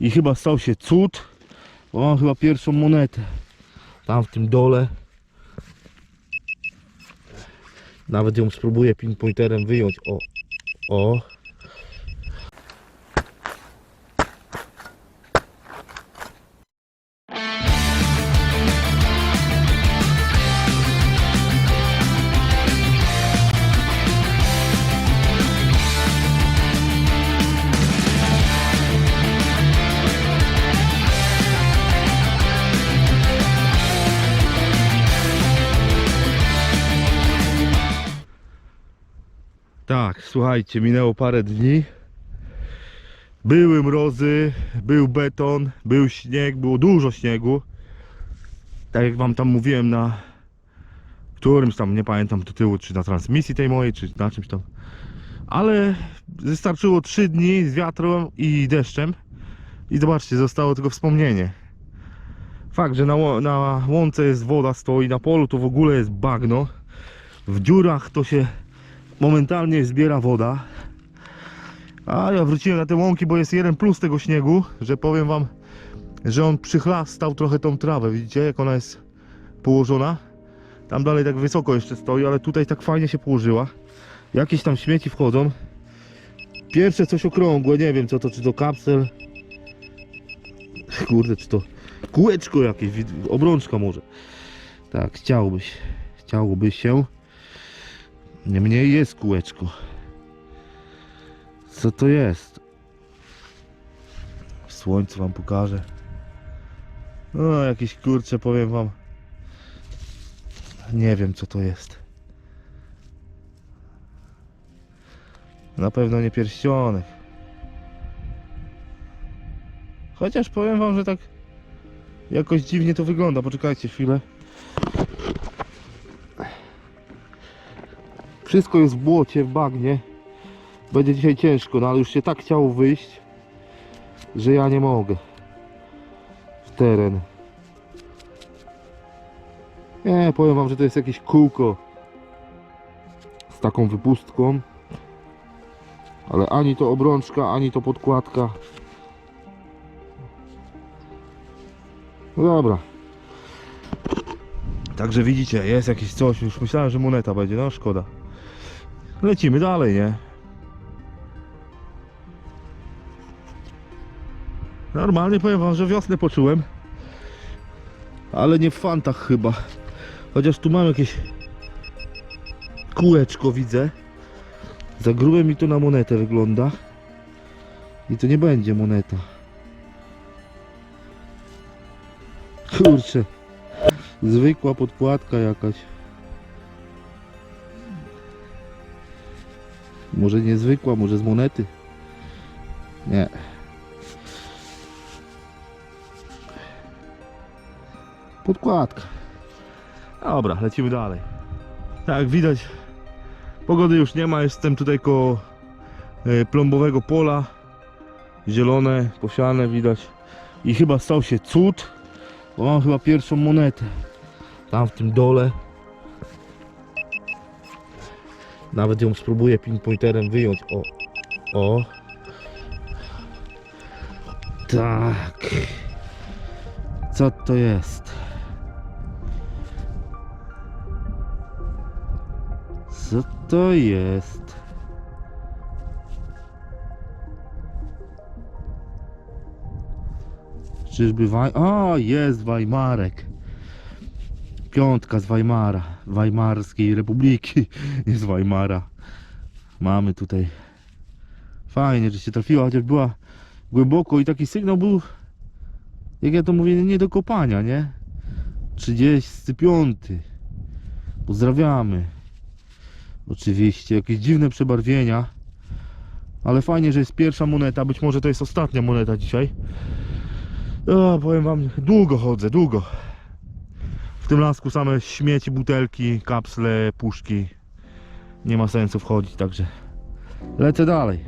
I chyba stał się cud, bo mam chyba pierwszą monetę. Tam w tym dole. Nawet ją spróbuję pinpointerem wyjąć. O, o. słuchajcie, minęło parę dni. Były mrozy, był beton, był śnieg, było dużo śniegu. Tak jak wam tam mówiłem na którymś tam, nie pamiętam do tyłu, czy na transmisji tej mojej, czy na czymś tam. Ale wystarczyło 3 dni z wiatrem i deszczem. I zobaczcie, zostało tylko wspomnienie. Fakt, że na, na łące jest woda, stoi, na polu to w ogóle jest bagno. W dziurach to się momentalnie zbiera woda. A ja wróciłem na te łąki, bo jest jeden plus tego śniegu, że powiem wam, że on przychlastał trochę tą trawę. Widzicie, jak ona jest położona? Tam dalej tak wysoko jeszcze stoi, ale tutaj tak fajnie się położyła. Jakieś tam śmieci wchodzą. Pierwsze coś okrągłe, nie wiem co to, czy to kapsel. Kurde, czy to kółeczko jakieś, obrączka może. Tak, chciałbyś, chciałoby się. Niemniej jest kółeczko. Co to jest? W słońcu wam pokażę. No, jakieś kurcze, powiem wam. Nie wiem co to jest. Na pewno nie pierścionek. Chociaż powiem wam, że tak jakoś dziwnie to wygląda. Poczekajcie chwilę. Wszystko jest w błocie, w bagnie. Będzie dzisiaj ciężko, no ale już się tak chciało wyjść, że ja nie mogę. W teren. Nie, powiem wam, że to jest jakieś kółko z taką wypustką. Ale ani to obrączka, ani to podkładka. No dobra. Także widzicie, jest jakieś coś. Już myślałem, że moneta będzie, no szkoda. Lecimy dalej, nie? Normalnie powiem wam, że wiosnę poczułem. Ale nie w fantach chyba. Chociaż tu mam jakieś kółeczko widzę. Za grube mi to na monetę wygląda. I to nie będzie moneta. Kurczę. Zwykła podkładka jakaś. Może niezwykła, może z monety. Nie. Podkładka. Dobra, lecimy dalej. Tak, widać, pogody już nie ma. Jestem tutaj koło e, plombowego pola. Zielone, posiane widać. I chyba stał się cud, bo mam chyba pierwszą monetę. Tam w tym dole. Nawet ją spróbuję pinpointerem wyjąć. O, o. Tak. Co to jest? Co to jest? Czyżby Waj... O, jest Weimarek. Piątka z Weimara. Weimarskiej Republiki. Nie z Weimara. Mamy tutaj. Fajnie, że się trafiła, chociaż była głęboko i taki sygnał był, jak ja to mówię, nie do kopania, nie? 35. Pozdrawiamy. Oczywiście, jakieś dziwne przebarwienia. Ale fajnie, że jest pierwsza moneta. Być może to jest ostatnia moneta dzisiaj. O, powiem wam, długo chodzę, długo. W tym lasku same śmieci, butelki, kapsle, puszki. Nie ma sensu wchodzić, także lecę dalej.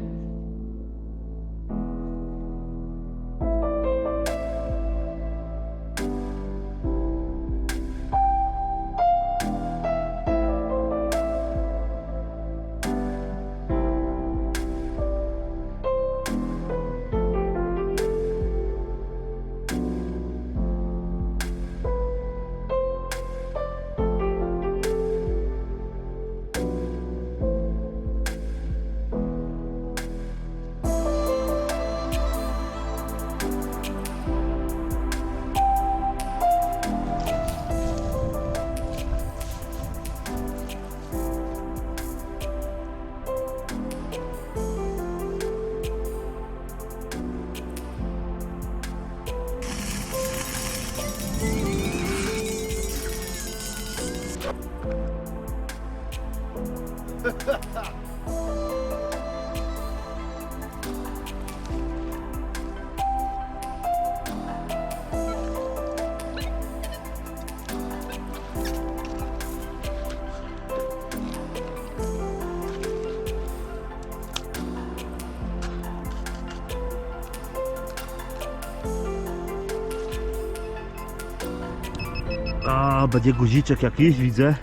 Będzie guziczek jakiś, widzę.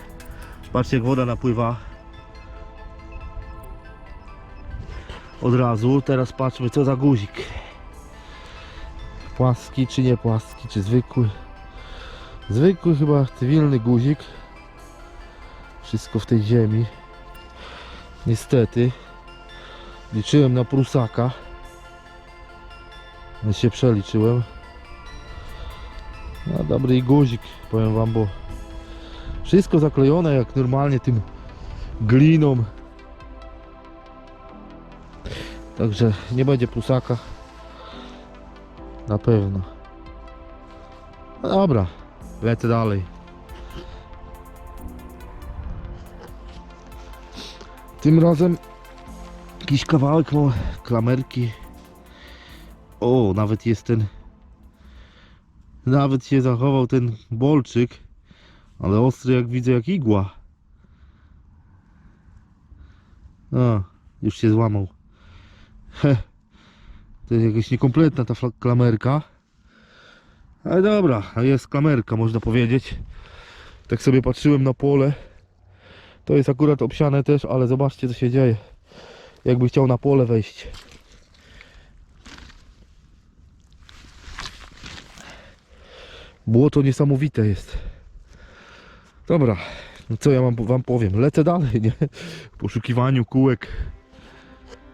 Patrzcie jak woda napływa. Od razu, teraz patrzmy co za guzik. Płaski czy nie płaski, czy zwykły? Zwykły chyba cywilny guzik. Wszystko w tej ziemi. Niestety. Liczyłem na prusaka. No się przeliczyłem. No dobry i guzik, powiem wam, bo wszystko zaklejone jak normalnie tym gliną. Także nie będzie pusaka. Na pewno. No dobra, lecę dalej. Tym razem jakiś kawałek ma klamerki. O, nawet jest ten nawet się zachował ten bolczyk, ale ostry jak widzę jak igła. A, już się złamał. He, to jest jakaś niekompletna ta klamerka. Ale dobra, jest klamerka można powiedzieć. Tak sobie patrzyłem na pole. To jest akurat obsiane też, ale zobaczcie co się dzieje. Jakby chciał na pole wejść. Błoto niesamowite jest. Dobra, no co ja mam, wam powiem? Lecę dalej, nie? W poszukiwaniu kółek.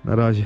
Na razie.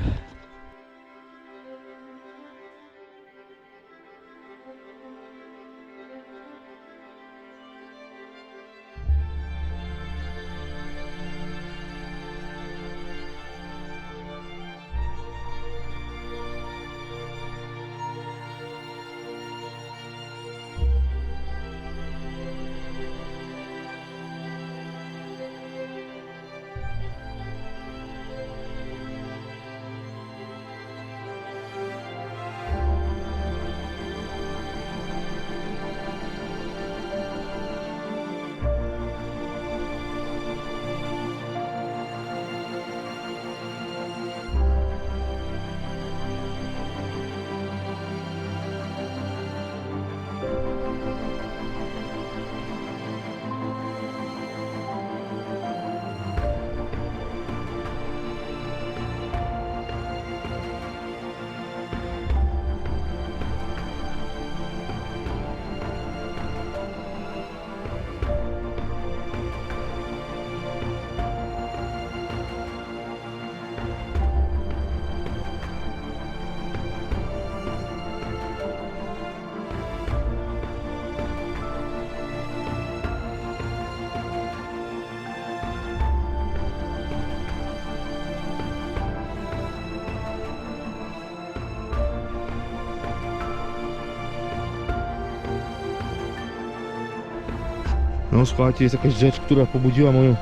No słuchajcie, jest jakaś rzecz, która pobudziła moją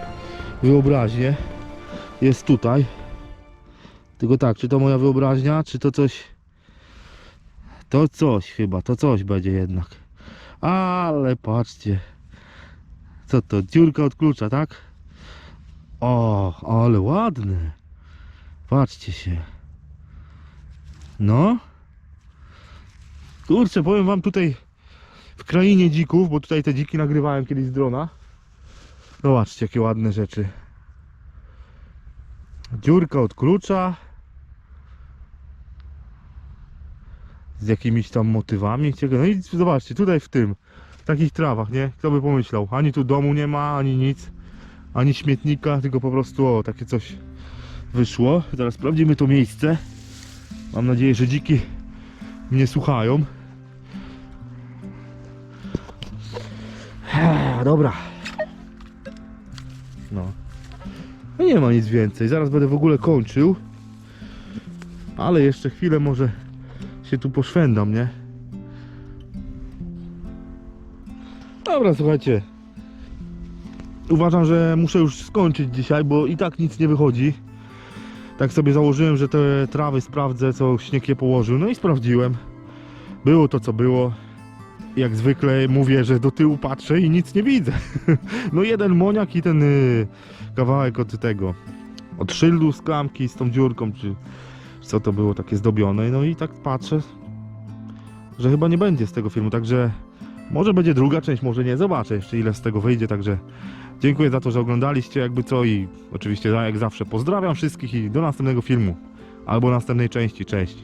wyobraźnię. Jest tutaj. Tylko tak, czy to moja wyobraźnia, czy to coś... To coś chyba, to coś będzie jednak. Ale patrzcie. Co to? Dziurka od klucza, tak? O, ale ładne. Patrzcie się. No. Kurczę, powiem wam tutaj w krainie dzików, bo tutaj te dziki nagrywałem kiedyś z drona. Zobaczcie, jakie ładne rzeczy. Dziurka od klucza. Z jakimiś tam motywami. No i zobaczcie, tutaj w tym, w takich trawach, nie? Kto by pomyślał? Ani tu domu nie ma, ani nic, ani śmietnika, tylko po prostu o, takie coś wyszło. Teraz sprawdzimy to miejsce. Mam nadzieję, że dziki mnie słuchają. Dobra. No. No nie ma nic więcej. Zaraz będę w ogóle kończył. Ale jeszcze chwilę może się tu poszwędam, nie? Dobra, słuchajcie. Uważam, że muszę już skończyć dzisiaj, bo i tak nic nie wychodzi. Tak sobie założyłem, że te trawy sprawdzę, co śnieg je położył. No i sprawdziłem. Było to, co było jak zwykle mówię, że do tyłu patrzę i nic nie widzę. No jeden moniak i ten y, kawałek od tego, od szyldu z klamki z tą dziurką, czy co to było takie zdobione. No i tak patrzę, że chyba nie będzie z tego filmu, także Może będzie druga część, może nie, zobaczę jeszcze ile z tego wyjdzie, także dziękuję za to, że oglądaliście jakby co i oczywiście jak zawsze pozdrawiam wszystkich i do następnego filmu albo następnej części, cześć.